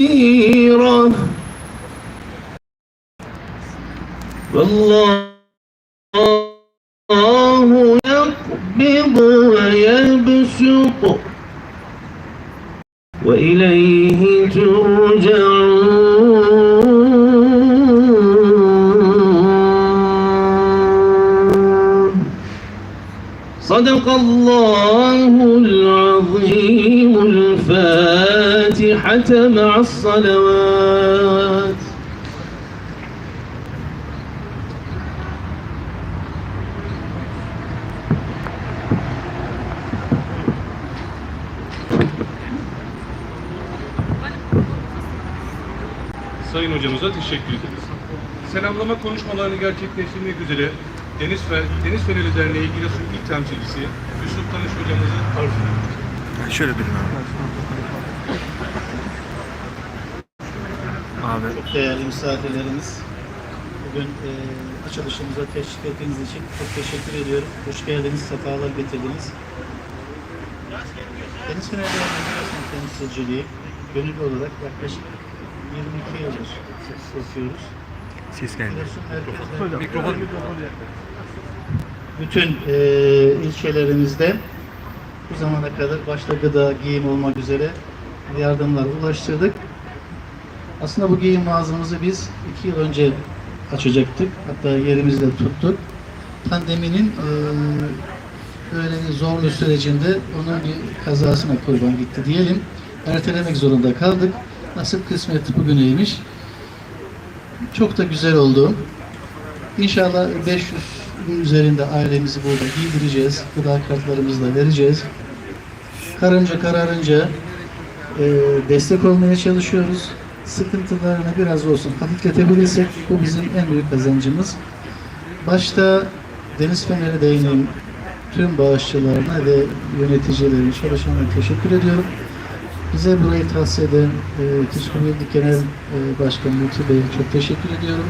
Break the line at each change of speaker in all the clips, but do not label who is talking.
كثيرة. والله يقبض ويبسط. وإليه ترجعون. صدق الله العظيم. الفاتحة مع الصلوات
Sayın hocamıza teşekkür ederiz. Selamlama konuşmalarını gerçekleştirmek üzere Deniz, Fe, Deniz Feneri Derneği Giresun İl Temsilcisi Yusuf Tanış hocamızı arz ediyoruz.
Şöyle durun abi. Abi
Çok değerli misafirlerimiz, bugün e, açılışımıza teşrif ettiğiniz için çok teşekkür ediyorum. Hoş geldiniz, sefalar getirdiniz. Deniz Fener Derneği Giresun temsilciliği gönüllü olarak yaklaşık 22 yıldır yapıyoruz.
ses geldi.
Merkezde
Mikrofon.
bütün e, ilçelerimizde bu zamana kadar başta gıda, giyim olmak üzere yardımlar ulaştırdık. Aslında bu giyim mağazamızı biz iki yıl önce açacaktık. Hatta yerimizde tuttuk. Pandeminin e, böyle bir zorlu sürecinde onun bir kazasına kurban gitti diyelim. Ertelemek zorunda kaldık. Nasip kısmet bugüneymiş. Çok da güzel oldu. İnşallah 500 üzerinde ailemizi burada giydireceğiz. Gıda kartlarımızı da vereceğiz. Karınca kararınca e, destek olmaya çalışıyoruz. Sıkıntılarını biraz olsun hafifletebilirsek bu bizim en büyük kazancımız. Başta Deniz Feneri Derneği'nin tüm bağışçılarına ve yöneticilerin, çalışanlarına teşekkür ediyorum. Bize burayı tahsis eden e, Psikoloji Genel e, Başkanı Lütfü Bey'e çok teşekkür ediyorum.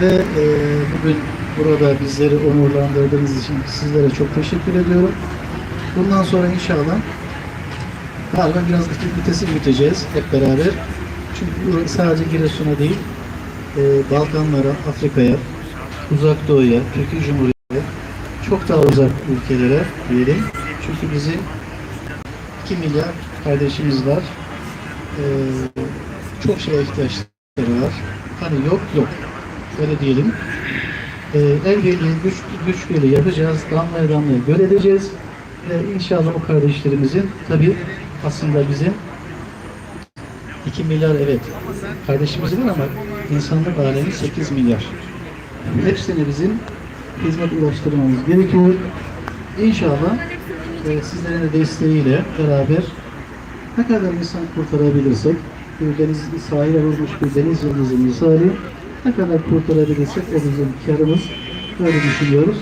Ve e, bugün burada bizleri onurlandırdığınız için sizlere çok teşekkür ediyorum. Bundan sonra inşallah galiba biraz vites- vitesi büyüteceğiz hep beraber. Çünkü sadece Giresun'a değil, e, Balkanlara, Afrika'ya, Uzak Doğu'ya, Türkiye Cumhuriyeti'ne, çok daha uzak ülkelere diyelim. Çünkü bizim 2 milyar kardeşimiz var. E, çok şeye ihtiyaçları var. Hani yok yok. Öyle diyelim. E, el birliği, güç, güç birliği yapacağız. Damlaya damlaya göl edeceğiz. Ve inşallah o kardeşlerimizin tabi aslında bizim 2 milyar evet kardeşimizin ama insanlık alemi 8 milyar. Hepsine bizim hizmet ulaştırmamız gerekiyor. İnşallah e, sizlerin de desteğiyle beraber ne kadar insan kurtarabilirsek bir deniz sahile vurmuş bir deniz yıldızı misali ne kadar kurtarabilirsek o bizim karımız. Böyle düşünüyoruz.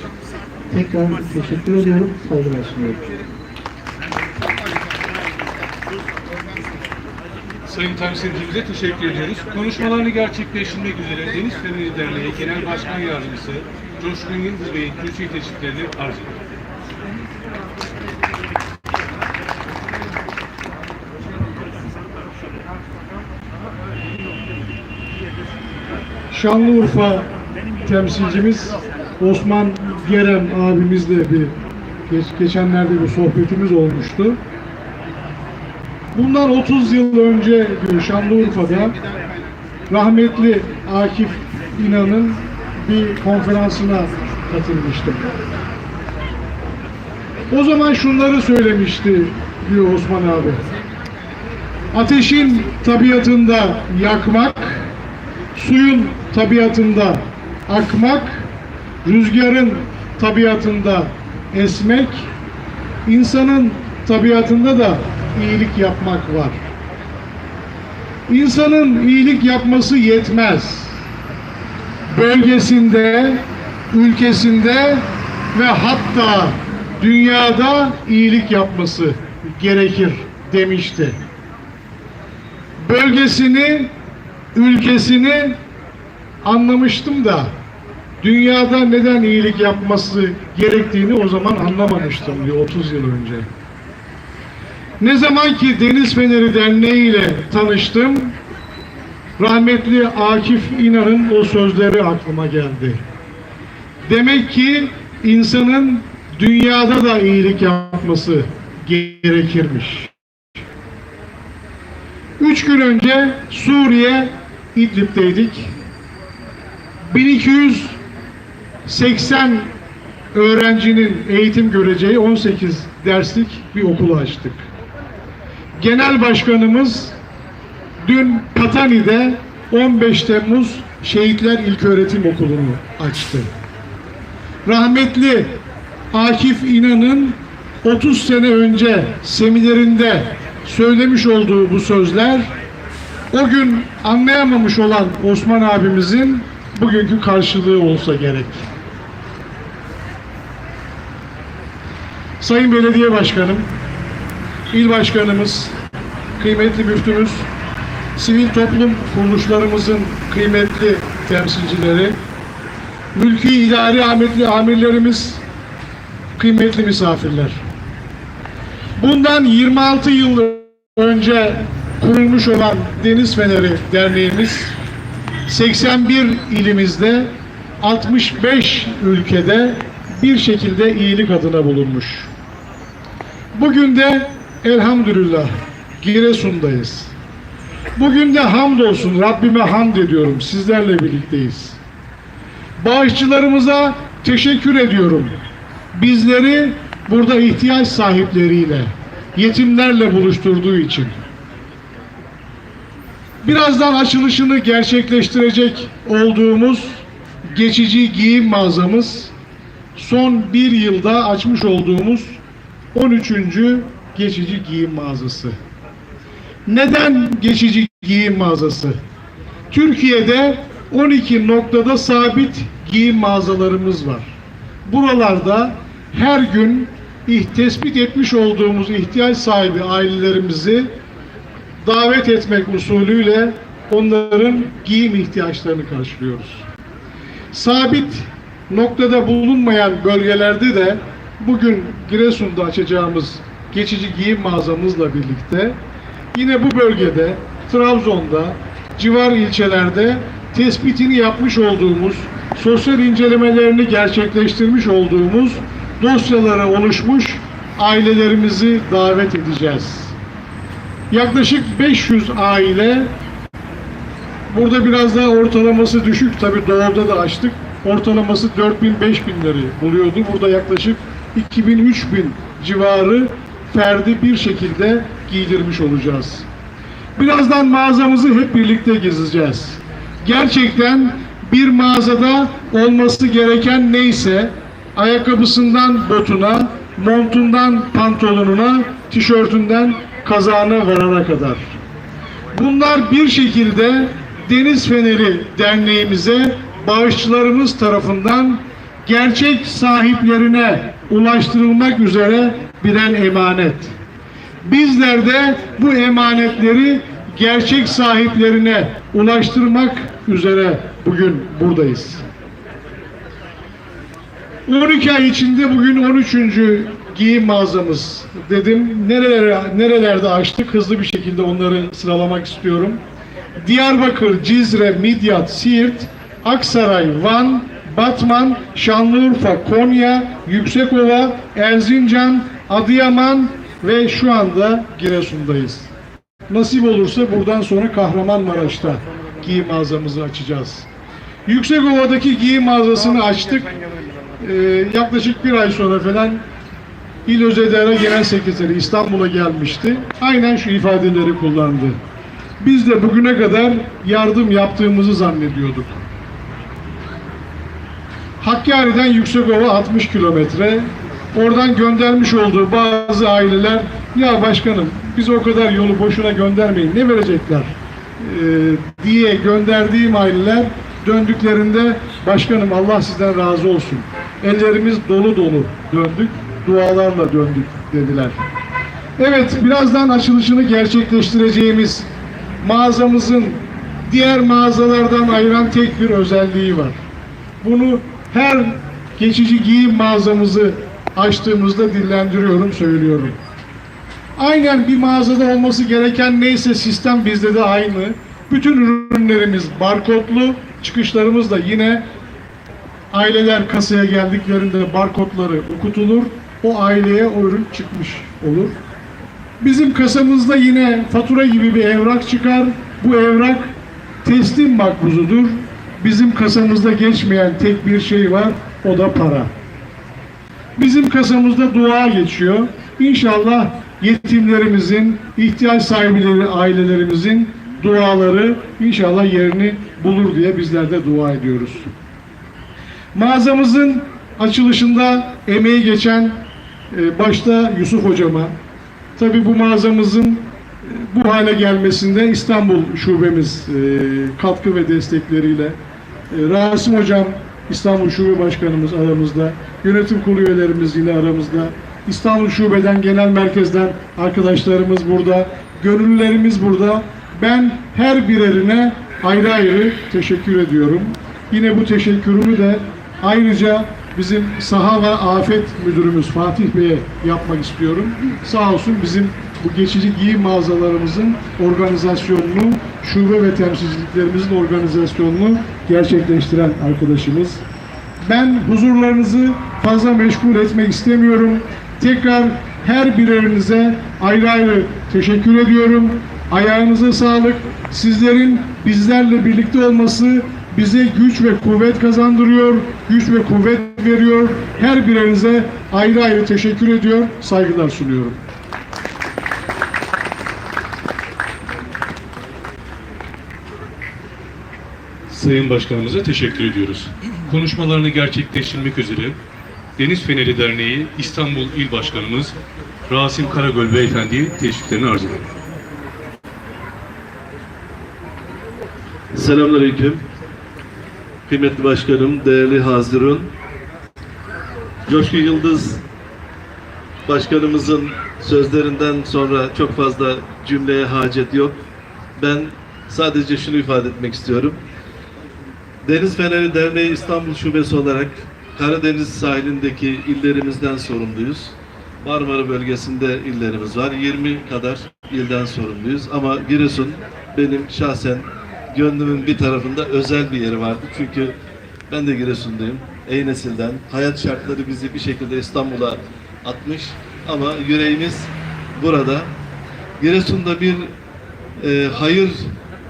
Tekrar teşekkür ediyorum. Saygılar sunuyorum.
Sayın temsilcimize teşekkür ediyoruz. Konuşmalarını gerçekleştirmek üzere Deniz Feneri Derneği Genel Başkan Yardımcısı Coşkun Yıldız Bey'in kürsü teşriflerini arz ediyoruz.
Şanlıurfa temsilcimiz Osman Gerem abimizle bir geç, geçenlerde bir sohbetimiz olmuştu. Bundan 30 yıl önce diyor Şanlıurfa'da rahmetli Akif İnan'ın bir konferansına katılmıştım. O zaman şunları söylemişti diyor Osman abi. Ateşin tabiatında yakmak, suyun tabiatında akmak, rüzgarın tabiatında esmek, insanın tabiatında da iyilik yapmak var. İnsanın iyilik yapması yetmez. Bölgesinde, ülkesinde ve hatta dünyada iyilik yapması gerekir demişti. Bölgesini, ülkesini anlamıştım da dünyada neden iyilik yapması gerektiğini o zaman anlamamıştım diyor 30 yıl önce. Ne zaman ki Deniz Feneri Derneği ile tanıştım, rahmetli Akif İnan'ın o sözleri aklıma geldi. Demek ki insanın dünyada da iyilik yapması gerekirmiş. Üç gün önce Suriye İdlib'deydik. 1280 öğrencinin eğitim göreceği 18 derslik bir okulu açtık. Genel Başkanımız dün Katani'de 15 Temmuz Şehitler İlköğretim Okulu'nu açtı. Rahmetli Akif İnan'ın 30 sene önce seminerinde söylemiş olduğu bu sözler o gün anlayamamış olan Osman abimizin bugünkü karşılığı olsa gerek. Sayın Belediye Başkanım, İl Başkanımız, kıymetli müftümüz, sivil toplum kuruluşlarımızın kıymetli temsilcileri, mülki idari amirli amirlerimiz, kıymetli misafirler. Bundan 26 yıl önce kurulmuş olan Deniz Feneri Derneğimiz 81 ilimizde 65 ülkede bir şekilde iyilik adına bulunmuş. Bugün de elhamdülillah Giresun'dayız. Bugün de hamdolsun Rabbime hamd ediyorum. Sizlerle birlikteyiz. Bağışçılarımıza teşekkür ediyorum. Bizleri burada ihtiyaç sahipleriyle, yetimlerle buluşturduğu için. Birazdan açılışını gerçekleştirecek olduğumuz geçici giyim mağazamız son bir yılda açmış olduğumuz 13. geçici giyim mağazası. Neden geçici giyim mağazası? Türkiye'de 12 noktada sabit giyim mağazalarımız var. Buralarda her gün tespit etmiş olduğumuz ihtiyaç sahibi ailelerimizi davet etmek usulüyle onların giyim ihtiyaçlarını karşılıyoruz. Sabit noktada bulunmayan bölgelerde de bugün Giresun'da açacağımız geçici giyim mağazamızla birlikte yine bu bölgede Trabzon'da civar ilçelerde tespitini yapmış olduğumuz sosyal incelemelerini gerçekleştirmiş olduğumuz dosyalara oluşmuş ailelerimizi davet edeceğiz. Yaklaşık 500 aile burada biraz daha ortalaması düşük tabi doğuda da açtık. Ortalaması 4000-5000'leri buluyordu. Burada yaklaşık 2000-3000 civarı ferdi bir şekilde giydirmiş olacağız. Birazdan mağazamızı hep birlikte gezeceğiz. Gerçekten bir mağazada olması gereken neyse ayakkabısından botuna, montundan pantolonuna, tişörtünden kazağına varana kadar. Bunlar bir şekilde Deniz Feneri Derneğimize bağışçılarımız tarafından gerçek sahiplerine ulaştırılmak üzere birer emanet. Bizler de bu emanetleri gerçek sahiplerine ulaştırmak üzere bugün buradayız. 12 ay içinde bugün 13. giyim mağazamız dedim. Nerelere, nerelerde açtık hızlı bir şekilde onları sıralamak istiyorum. Diyarbakır, Cizre, Midyat, Siirt, Aksaray, Van, Batman, Şanlıurfa, Konya, Yüksekova, Erzincan, Adıyaman ve şu anda Giresun'dayız. Nasip olursa buradan sonra Kahramanmaraş'ta giyim mağazamızı açacağız. Yüksekova'daki giyim mağazasını açtık. Ee, yaklaşık bir ay sonra falan İl Özel Genel Sekreteri İstanbul'a gelmişti. Aynen şu ifadeleri kullandı. Biz de bugüne kadar yardım yaptığımızı zannediyorduk. Hakkari'den Yüksekova 60 kilometre. Oradan göndermiş olduğu bazı aileler ya başkanım biz o kadar yolu boşuna göndermeyin ne verecekler Ee, diye gönderdiğim aileler döndüklerinde başkanım Allah sizden razı olsun. Ellerimiz dolu dolu döndük, dualarla döndük dediler. Evet, birazdan açılışını gerçekleştireceğimiz mağazamızın diğer mağazalardan ayıran tek bir özelliği var. Bunu her geçici giyim mağazamızı açtığımızda dillendiriyorum, söylüyorum. Aynen bir mağazada olması gereken neyse sistem bizde de aynı. Bütün ürünlerimiz barkodlu, çıkışlarımız da yine aileler kasaya geldiklerinde barkodları okutulur. O aileye o ürün çıkmış olur. Bizim kasamızda yine fatura gibi bir evrak çıkar. Bu evrak teslim makbuzudur. Bizim kasamızda geçmeyen tek bir şey var, o da para. Bizim kasamızda dua geçiyor. İnşallah yetimlerimizin, ihtiyaç sahipleri ailelerimizin duaları inşallah yerini bulur diye bizler de dua ediyoruz. Mağazamızın açılışında emeği geçen e, başta Yusuf hocama, tabi bu mağazamızın e, bu hale gelmesinde İstanbul şubemiz e, katkı ve destekleriyle Rasim hocam İstanbul Şube Başkanımız aramızda, yönetim kurulu üyelerimiz yine aramızda, İstanbul Şube'den, genel merkezden arkadaşlarımız burada, gönüllülerimiz burada. Ben her birerine ayrı ayrı teşekkür ediyorum. Yine bu teşekkürümü de ayrıca bizim saha ve afet müdürümüz Fatih Bey'e yapmak istiyorum. Sağ olsun bizim bu geçici giyim mağazalarımızın organizasyonunu, şube ve temsilciliklerimizin organizasyonunu gerçekleştiren arkadaşımız. Ben huzurlarınızı fazla meşgul etmek istemiyorum. Tekrar her birerinize ayrı ayrı teşekkür ediyorum. Ayağınıza sağlık. Sizlerin bizlerle birlikte olması bize güç ve kuvvet kazandırıyor, güç ve kuvvet veriyor. Her birinize ayrı ayrı teşekkür ediyor, saygılar sunuyorum.
Sayın Başkanımıza teşekkür ediyoruz. Konuşmalarını gerçekleştirmek üzere Deniz Feneri Derneği İstanbul İl Başkanımız Rasim Karagöl Beyefendi'ye teşviklerini arz ederim.
Selamünaleyküm. Kıymetli başkanım, değerli hazirun. Coşku Yıldız başkanımızın sözlerinden sonra çok fazla cümleye hacet yok. Ben sadece şunu ifade etmek istiyorum. Deniz Feneri Derneği İstanbul Şubesi olarak Karadeniz sahilindeki illerimizden sorumluyuz. Marmara bölgesinde illerimiz var. 20 kadar ilden sorumluyuz. Ama Giresun benim şahsen gönlümün bir tarafında özel bir yeri vardı. Çünkü ben de Giresun'dayım. Ey nesilden. Hayat şartları bizi bir şekilde İstanbul'a atmış. Ama yüreğimiz burada. Giresun'da bir e, hayır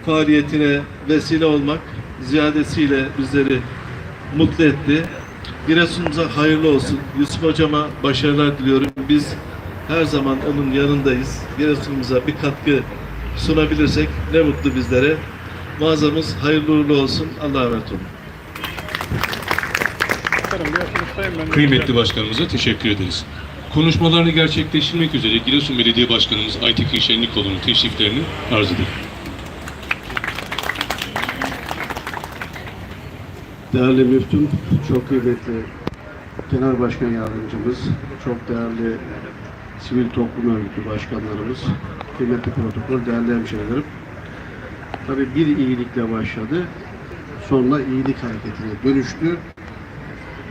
faaliyetine vesile olmak ziyadesiyle bizleri mutlu etti. Giresun'umuza hayırlı olsun. Yusuf Hocama başarılar diliyorum. Biz her zaman onun yanındayız. Giresun'umuza bir katkı sunabilirsek ne mutlu bizlere. Mağazamız hayırlı uğurlu olsun. Allah'a emanet olun.
Kıymetli başkanımıza teşekkür ederiz. Konuşmalarını gerçekleştirmek üzere Giresun Belediye Başkanımız Aytekin Şenlikoğlu'nun teşriflerini arz ederim.
Değerli müftüm, çok kıymetli Genel Başkan Yardımcımız, çok değerli sivil toplum örgütü başkanlarımız, kıymetli protokol, değerli hemşehrilerim. Tabii bir iyilikle başladı, sonra iyilik hareketine dönüştü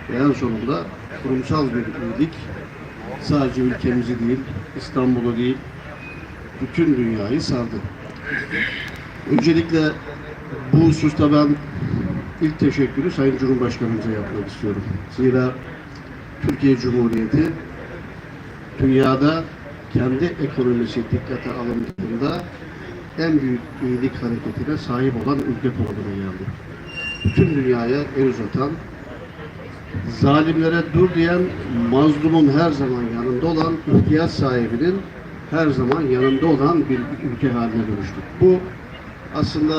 ve en sonunda kurumsal bir iyilik sadece ülkemizi değil, İstanbul'u değil, bütün dünyayı sardı. Öncelikle bu hususta ben ilk teşekkürü Sayın Cumhurbaşkanımıza yapmak istiyorum. Zira Türkiye Cumhuriyeti dünyada kendi ekonomisi dikkate alındığında en büyük iyilik hareketine sahip olan ülke konumuna geldi. Bütün dünyaya el uzatan, zalimlere dur diyen, mazlumun her zaman yanında olan, ihtiyaç sahibinin her zaman yanında olan bir ülke haline dönüştük. Bu aslında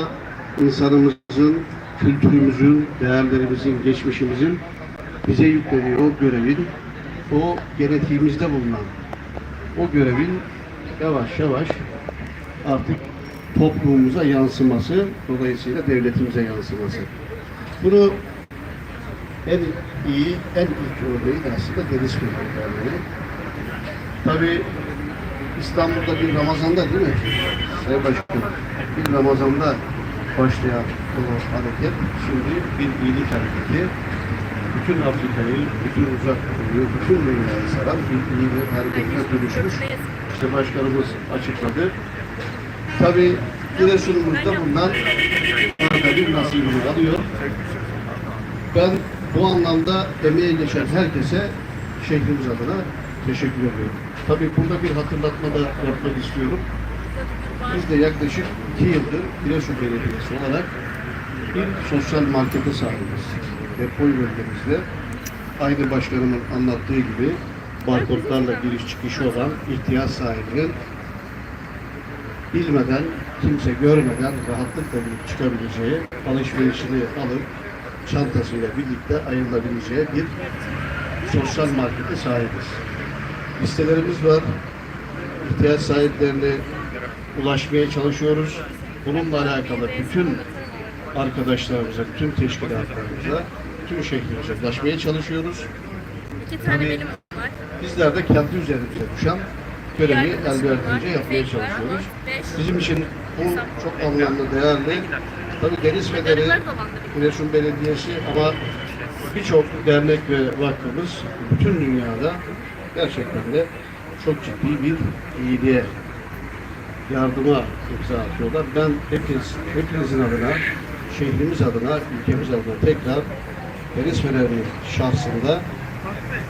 insanımızın, kültürümüzün, değerlerimizin, geçmişimizin bize yüklediği o görevin, o genetiğimizde bulunan o görevin yavaş yavaş artık toplumumuza yansıması, dolayısıyla devletimize yansıması. Bunu en iyi, en ilk örneği aslında Deniz Derneği. Tabii İstanbul'da bir Ramazan'da değil mi? Sayın Başkanım, bir Ramazan'da başlayan bu hareket şimdi bir iyilik hareketi. Bütün Afrika'yı, bütün uzak doğuyu, bütün dünyayı saran bir iyilik hareketine dönüşmüş. işte başkanımız açıkladı. Tabii Giresun'umuz da bundan bir nasibini alıyor. Ben bu anlamda emeği geçen herkese şehrimiz adına teşekkür ediyorum. Tabii burada bir hatırlatma da yapmak istiyorum. Biz de yaklaşık iki yıldır Giresun Belediyesi olarak bir sosyal markete sahibiz. Depoy bölgemizde aynı başkanımın anlattığı gibi barkodlarla giriş çıkışı olan ihtiyaç sahibinin bilmeden, kimse görmeden rahatlıkla girip çıkabileceği, alışverişini alıp çantasıyla birlikte ayrılabileceği bir sosyal markete sahibiz. Listelerimiz var. İhtiyaç sahiplerine ulaşmaya çalışıyoruz. Bununla alakalı bütün arkadaşlarımıza, bütün teşkilatlarımıza, bütün şehrimize ulaşmaya çalışıyoruz.
İki tane
Tabii.
var.
Bizler de kendi üzerimize düşen görevi elverdiğince yapmaya çalışıyoruz. Bizim için bu çok anlamlı, değerli. Tabii Deniz Federi. Giresun Belediyesi ama birçok dernek ve vakfımız bütün dünyada gerçekten de çok ciddi bir iyiliğe, yardıma imza atıyorlar. Ben hepiniz, hepinizin adına, şehrimiz adına, ülkemiz adına tekrar Deniz Feneri'nin şahsında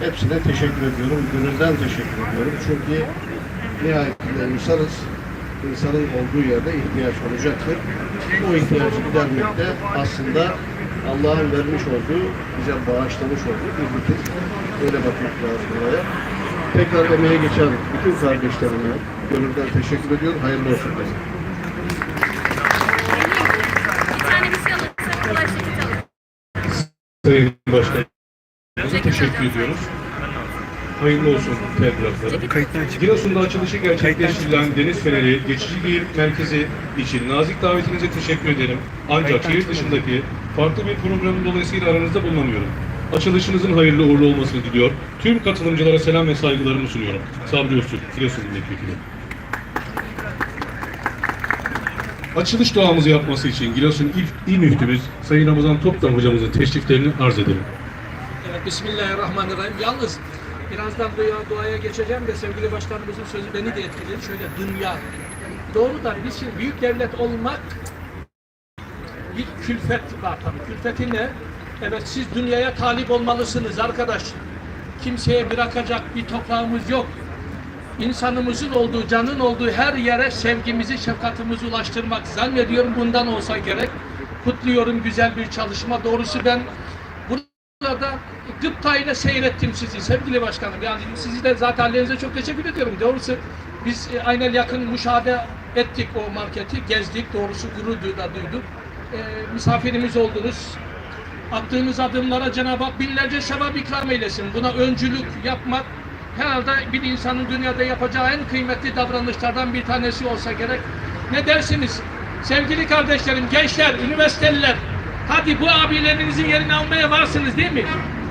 hepsine teşekkür ediyorum. Gönülden teşekkür ediyorum. Çünkü nihayetinde insanız. İnsanın olduğu yerde ihtiyaç olacaktır. O ihtiyacı gidermek de aslında Allah'ın vermiş olduğu, bize bağışlamış olduğu bir bütün. Öyle bakmak lazım olaya. Tekrar emeğe geçen bütün kardeşlerime gönülden teşekkür ediyorum. Hayırlı olsun.
alır.
Sayın Başkanımıza teşekkür ediyoruz. Hayırlı olsun tebrikler. Giresun'da açılışı gerçekleştirilen Deniz Feneri Geçici Giyim Merkezi için nazik davetinize teşekkür ederim. Ancak şehir dışındaki farklı bir programın dolayısıyla aranızda bulunamıyorum. Açılışınızın hayırlı uğurlu olmasını diliyor. Tüm katılımcılara selam ve saygılarımı sunuyorum. Sabri Öztürk, Giresun Milletvekili. Açılış duamızı yapması için Giresun İl, İl Müftümüz Sayın Ramazan Toptan hocamızın teşriflerini arz edelim.
Evet, Bismillahirrahmanirrahim. Yalnız birazdan duaya, duaya geçeceğim de sevgili başkanımızın sözü beni de etkiledi. Şöyle dünya. Doğrudan biz büyük devlet olmak bir külfet var tabii. Külfeti ne? Evet siz dünyaya talip olmalısınız arkadaş. Kimseye bırakacak bir toprağımız yok. İnsanımızın olduğu, canın olduğu her yere sevgimizi, şefkatimizi ulaştırmak zannediyorum bundan olsa gerek. Kutluyorum güzel bir çalışma. Doğrusu ben burada gıpta ile seyrettim sizi sevgili başkanım. Yani sizi de zaten hallerinize çok teşekkür ediyorum. Doğrusu biz e, aynen yakın müşahede ettik o marketi, gezdik. Doğrusu gurur da duyduk. E, misafirimiz oldunuz. Attığınız adımlara Cenab-ı Hak binlerce sevap ikram eylesin. Buna öncülük yapmak herhalde bir insanın dünyada yapacağı en kıymetli davranışlardan bir tanesi olsa gerek. Ne dersiniz? Sevgili kardeşlerim, gençler, üniversiteliler, hadi bu abilerinizin yerini almaya varsınız değil mi?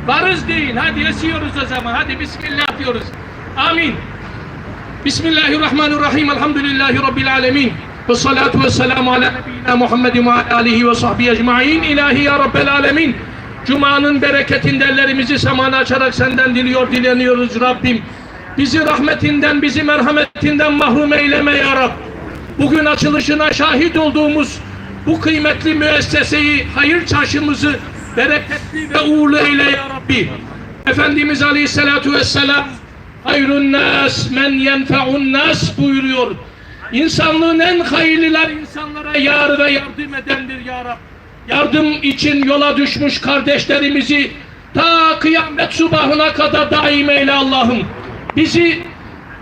Varız deyin, hadi esiyoruz o zaman, hadi Bismillah diyoruz. Amin. Bismillahirrahmanirrahim. Elhamdülillahi Rabbil alemin. Ve salatu ve selamu ala nebiyyina Muhammedin ve alihi ve sahbihi ecma'in. İlahi ya Rabbel alemin. Cuma'nın bereketinde ellerimizi semana açarak senden diliyor, dileniyoruz Rabbim. Bizi rahmetinden, bizi merhametinden mahrum eyleme ya Rab. Bugün açılışına şahit olduğumuz bu kıymetli müesseseyi, hayır çarşımızı bereketli ve uğurlu eyle ya Rabbi. Efendimiz Aleyhisselatu Vesselam hayrun nas men yenfe'un nas buyuruyor. İnsanlığın en hayırlılar insanlara yar ve yardım edendir ya Rab. Yardım için yola düşmüş kardeşlerimizi ta kıyamet subahına kadar daim eyle Allah'ım. Bizi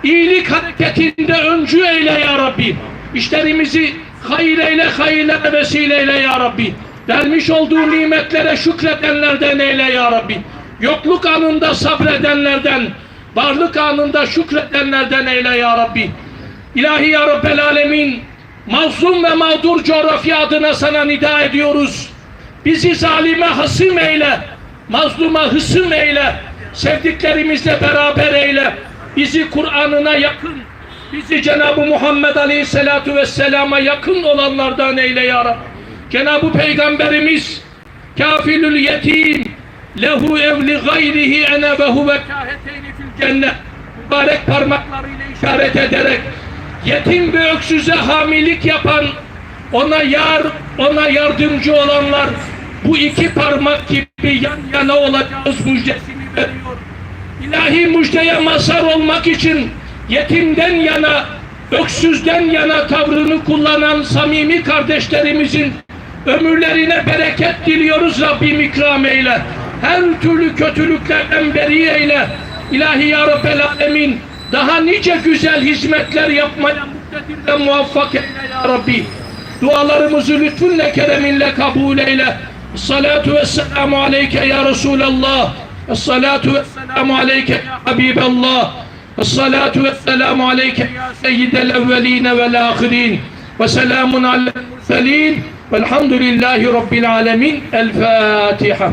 iyilik hareketinde öncü eyle ya Rabbi. İşlerimizi hayır eyle, hayırlara vesile eyle ya Rabbi. Vermiş olduğu nimetlere şükredenlerden eyle ya Rabbi. Yokluk anında sabredenlerden, varlık anında şükredenlerden eyle ya Rabbi. İlahi ya Rabbel Alemin, mazlum ve mağdur coğrafya adına sana nida ediyoruz. Bizi zalime hasım eyle, mazluma hısım eyle, sevdiklerimizle beraber eyle. Bizi Kur'an'ına yakın, bizi Cenab-ı Muhammed Aleyhisselatu Vesselam'a yakın olanlardan eyle ya Rabbi. Cenab-ı Peygamberimiz kafilül yetim lehu evli gayrihi ene ve huve kaheteyni fil cennet mübarek parmaklarıyla işaret ederek yetim ve öksüze hamilik yapan ona yar, ona yardımcı olanlar bu iki parmak gibi yan yana olacağız müjdesini veriyor. İlahi müjdeye mazhar olmak için yetimden yana, öksüzden yana tavrını kullanan samimi kardeşlerimizin ömürlerine bereket diliyoruz Rabbim ikram eyle. Her türlü kötülüklerden beri eyle. İlahi Ya Rabbel Alemin daha nice güzel hizmetler yapmaya muktedir ve muvaffak eyle Ya Rabbi. Dualarımızı lütfunle kereminle kabul eyle. Salatu ve selamu aleyke ya Resulallah. Salatu ve selamu aleyke ya Habiballah. Salatu ve selamu aleyke ya seyyidel evveline vel ahirin. Ve selamun alel murselin. Velhamdülillahi Rabbil alemin. El Fatiha.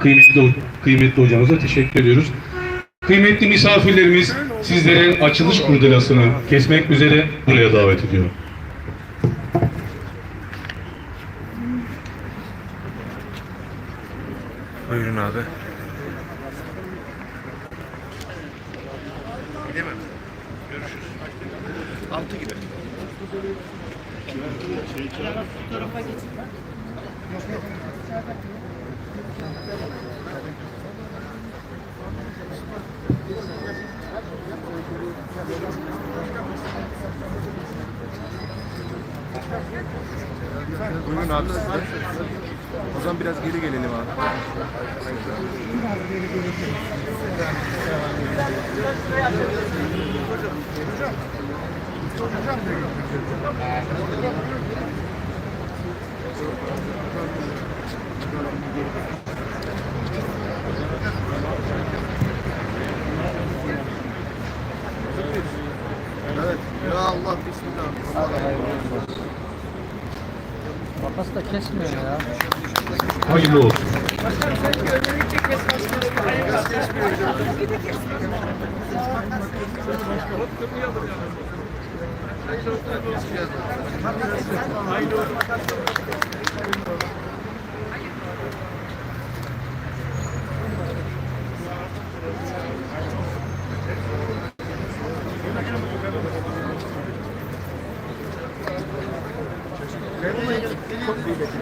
Kıymetli, kıymetli hocamıza teşekkür ediyoruz. Kıymetli misafirlerimiz sizlerin açılış kurdelasını kesmek üzere buraya davet ediyorum.
Buyurun abi. Buyurun abi siz. O zaman biraz geri gelelim abi. Evet. Ya Allah bismillah.
Nasıl da kesmiyor ya.
Hayırlı olsun. Thank you. ঠিক আছে